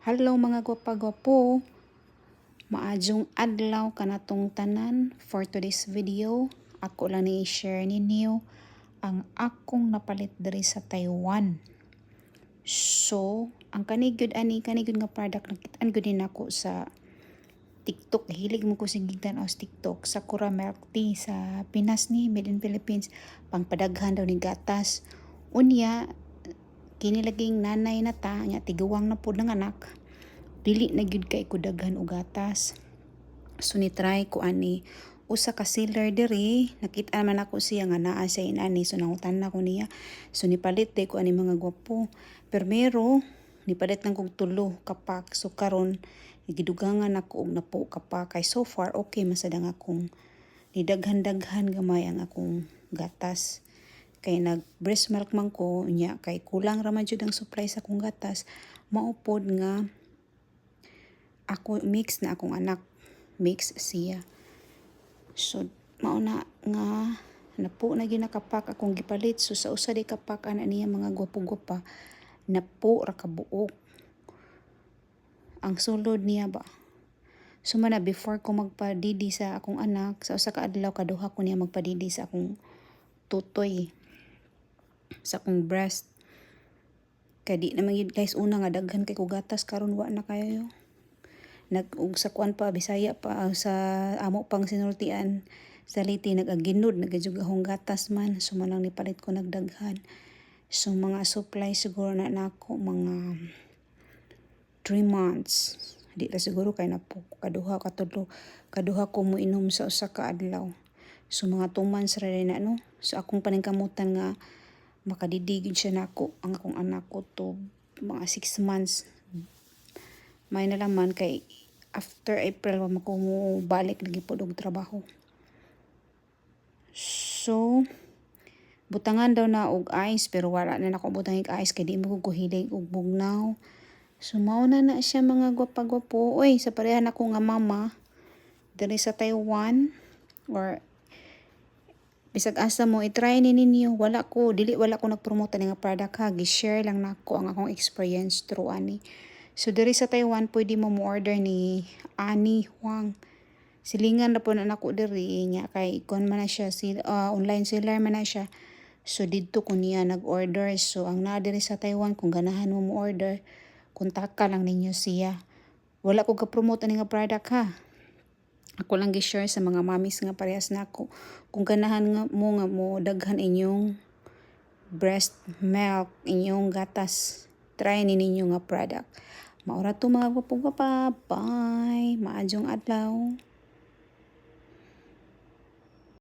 Hello mga gwapa-gwapo. Maadjong adlaw kanatong tanan for today's video. Ako lang ni share ninyo ang akong napalit diri sa Taiwan. So, ang kanigud ani kanigud nga product nakitaan gud din ako sa TikTok. Hilig mo ko sigitan o TikTok. Sakura Milk Tea sa Pinas ni, made in Philippines. Pangpadaghan daw ni gatas. Unya, kinilaging nanay na ta, nya tiguwang na po ng anak. Dili na gyud kay ko daghan og gatas. So ni try ko ani usa ka seller diri? Nakita man ako siya nga naa sa inani so nangutan na ko niya. So nipalit day ko ani mga gwapo. Permero nipalit lang kog tulo kapak. So karon gidugangan ako og napo kapak. Kay so far okay masadang akong nidaghan-daghan gamay ang akong gatas kay nag breast milk man ko nya kay kulang ra jud ang supply sa akong gatas maupod nga ako mix na akong anak mix siya. So mauna nga napo na ginakapak akong gipalit. So sa usa di kapak ana niya mga gwapo-gwapa napo ra kabuok. Ang sulod niya ba? Sumana before ko magpadidi sa akong anak sa usa ka adlaw kaduha ko niya magpadidi sa akong tutoy sa akong breast. Kay di naman yun guys una nga daghan kay kugatas karon wa na kayo. Nag ug sa kuan pa bisaya pa ah, sa amo pang sinultian sa liti nagaginod nagajugahong gatas man. So manang nipalit ko nagdaghan. So mga supply siguro na nako mga 3 months. Di ra siguro kay na po kaduha katulo kaduha ko mo inom sa usa ka adlaw. So mga 2 months ra na no? So akong paningkamutan nga makadidigid siya nako ang akong anak ko to mga 6 months. May nalaman kay after April wa ko mo balik lagi po og trabaho. So butangan daw na og ice pero wala na nako butang og ice kay di mo ko og bugnaw. So mao na na siya mga gwapa-gwapo. Oy sa pareha nako nga mama diri sa Taiwan or bisag asa mo i-try ni ninyo. Wala ko dili wala ko nagpromote nga product ha? Gi-share lang nako ang akong experience through ani so diri sa Taiwan pwede mo mo order ni Ani Huang. Silingan na po na nako diri nya kay kon man na siya si ah, online seller man na siya. So didto ko niya nag-order. So ang naa diri sa Taiwan kung ganahan mo mo order kontak ka lang ninyo siya. Wala ko ka-promote ani nga product ha ako lang gi-share sa mga mamis nga parehas na kung ganahan nga mo nga mo daghan inyong breast milk inyong gatas try ni ninyo nga product. Maura to mga gwapong bye. Maadjong adlaw